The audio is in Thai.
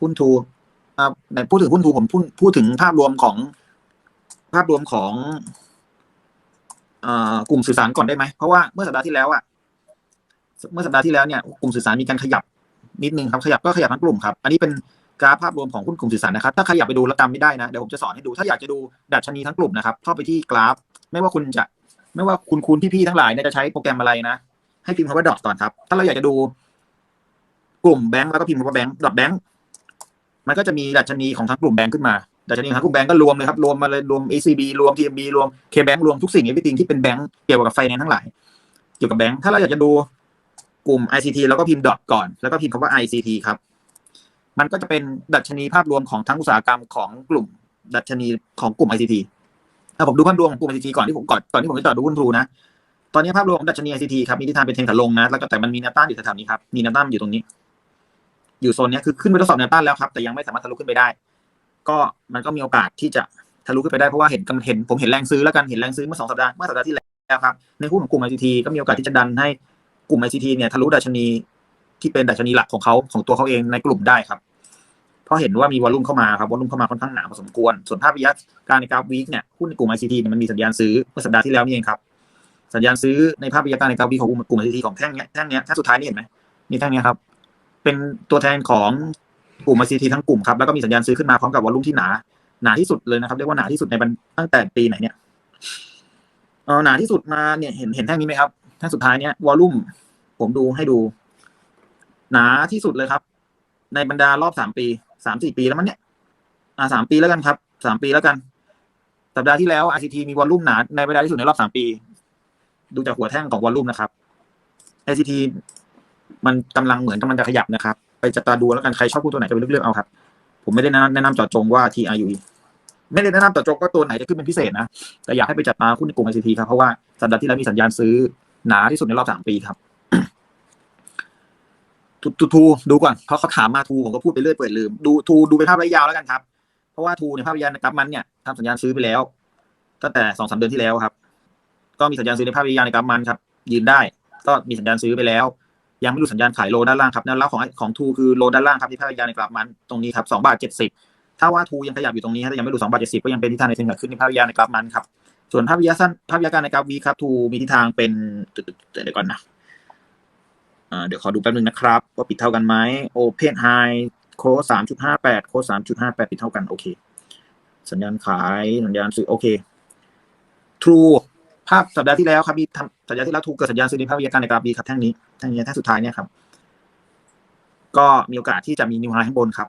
หุ้นทูอ่าในพูดถึงหุ้นทูผมพูดพูดถึงภาพรวมของภาพรวมของอ่ากลุ่มสื่อสารก่อนได้ไหมเพราะว่าเมื่อสัปดาห์ที่แล้วอะเมื่อสัปดาห์ที่แล้วเนี่ยกลุ่มสื่อสารมีการขยับนิดนึงครับขยับก็ขยับทั้งกลุ่มครับ อันนี้เป็นกราฟภาพรวมของหุ้นกลุ่มสื่อสารนะครับ ถ้าใครอยากไปดูแล้วจำไม่ได้นะเดี๋ยวผมจะสอนให้ดู ถ้าอยากจะดูดัชนีทั้งกลุ่มนะครับเข้าไปที่กราฟ ไม่ว่าคุณจะไม่ว่าคุณคุณพี่ๆทั้งหลายเนี่ยจะใช้โปรแกรมอะไรนะ ให้พิมพ์คำว่า dot ก่อนครับ ถ้าเราอยากจะดูกลุ่มแบงก์แล้วก็พิมพ์คำว่าแบงก์ dot bank มันก็จะมีดัชนีของทั้งกลุ่มแบงก์ขึ้นมา ดัชนีของทั้งกลุ่มแบงก์ก็รวมเลยครับรวมมาเลยรวม ACB รวม TMB รวม KBank รวมทุกสิ่ง everything ที่เป็นแบงก์เกี่ยวกับไฟแนนซ์ทั้งหลายเกี่ยวกับแบงก์ถ้าเราอยากจะดูกลุ่ม ICT แล้วก็พิมพ์ dot ก่อน แล้วก็พิมพ์คำว่า ICT ครับ มันก็จะเป็นดัชนีภาพรวมของทั้งอุตสาหกรรมของกลุ่ม ดัชนีของกลุ่ม ICT ถ้าผมดูภาพรวมของกลุ่ม ICT ก่อนที่ผมก่อนก่อนที่ผมจะต่อดูหุ้นทรูนะ ตอนนี้ภาพรวมของดัชนี ICT ครับมีทิศทางเป็นเทรนขาลงนะ แล้วก็แต่มันมีแนวต้านอยู่แถวๆนี้ครับ มีแนวต้านอยู่ตรงนี้ อยู่โซนนี้คือขึ้นไปทดสอบแนวต้านแล้วครับ แต่ยังไม่สามารถทะลุขึ้นไปได้ ก็มันก็มีโอกาสที่จะทะลุขึ้นไปได้เพราะว่าเห็นกำเห็นผมเห็นแรงซื้อแล้วกันเห็นแรงซื้อเมื่อสองสัปดาห์เมื่อสัปดาห์ที่แล้วครับในหุ้นของกลุ่ม ICT ก็มีโอกาสที่จะดันให้กลุ่ม ICT เนี่ยทะลุดัชนีที่เป็นดัชนีหลักของเขาของตัวเขาเองในกลุ่มได้ครับ เพราะเห็นว่ามีวอลลุ่มเข้ามาครับวอลลุ่มเข้ามาค่อนข้างหนาพอสมควร ส่วนภาพระยะการในกราฟวีคเนี่ยหุ้นในกลุ่ม ICT เนี่ยมันมีสัญญาณซื้อเมื่อสัปดาห์ที่แล้วนี่เองครับ สัญญาณซื้อในภาพระยะการในกราฟวีคของกลุ่ม ICT ของแท่งเนี้ยแท่งเนี้ยแท่งสุดท้ายนี่เห็นไหมนี่แท่งเนี้ยครับ เป็นตัวแทนของกลุ่ม ICT ทั้งกลุ่มครับแล้วก็มีสัญญาณซื้อขึ้นมาพร้อมกับวอลลุ่มที่หนาหนาที่สุดเลยนะครับ เรียกว่าหนาที่สุดในบรรตั้งแต่ปีไหนเนี่ยเออหนาที่สุดมาเนี่ยเห็นเห็นแท่งนี้ไหมครับแท่งสุดท้ายเนี่ยวอลลุ่มผมดูให้ดู หนาที่สุดเลยครับ ในบรรดารอบสามปีสามสี่ปีแล้วมันเนี่ยอ่าสามปีแล้วกันครับสามปีแล้วกัน สัปดาห์ที่แล้ว RCT มีวอลลุ่มหนาในเวลาที่สุดในรอบสามปี ดูจากหัวแท่งของวอลลุ่มนะครับ RCT มันกำลังเหมือนกำลังจะขยับนะครับ ไปจับตาดูแล้วกันใครชอบพูดตัวไหนก็ไปเลือกเอาครับ ผมไม่ได้แนะนำเจาะจงว่า TRUE ไม่ได้แนะนำเจาะจงว่าตัวไหนจะขึ้นเป็นพิเศษนะ แต่อยากให้ไปจับตาหุ้นในกลุ่ม ICT ครับ เพราะว่าสัปดาห์ที่แล้วมีสัญญาณซื้อหนาที่สุดในรอบสามปีครับทูทูทูดูก่อนเพราะเขาถามมาทูผมก็พูดไปเรื่อยเปื่อยลืม ดูทูดูเป็นภาพระยะยาวแล้วกันครับ เพราะว่าทูในภาพระยะในกราฟมันเนี่ยทำสัญญาณซื้อไปแล้วตั้งแต่สองสามเดือนที่แล้วครับ ก็มีสัญญาณซื้อในภาพระยะยาวในกราฟมันครับ ยืนได้ ก็มีสัญญาณซื้อไปแล้ว ยังไม่รู้สัญญาณขายโลด้านล่างครับแนวรับของของทูคือโลด้านล่างครับที่ภาพระยะในกราฟมันตรงนี้ครับสองบาทเจ็ดสิบถ้าว่าทูยังขยับอยู่ตรงนี้ถ้ายังไม่รู้สองบาทเจ็ดสิบก็ยังเป็นทิศทางในเทรนด์ขึ้นในภาพระยะในกราฟมันครับส่วนภาพระยะสั้นภาพระยะการในกราฟวีครับทูมีทิศทางเป็นเดี๋ยวก่อนนะเดี๋ยวขอดูแป๊บนึงนะครับว่าปิดเท่ากันไหม Open High โค้ดสามจุดห้าแปดโค้ดสามจุดห้าแปดปิดเท่ากันโอเค สัญญาณขายสัญญาณซื้อโอเค True ภาพสัปดาห์ที่แล้วครับมีทำสัญญาณที่แล้วถูกเกิดสัญญาณซื้อในภาพวิทยาการในกราฟบีครับแท่งนี้แท่งนี้แท่งสุดท้ายเนี่ยครับ ก็มีโอกาสที่จะมีนิวไฮข้างบนครับ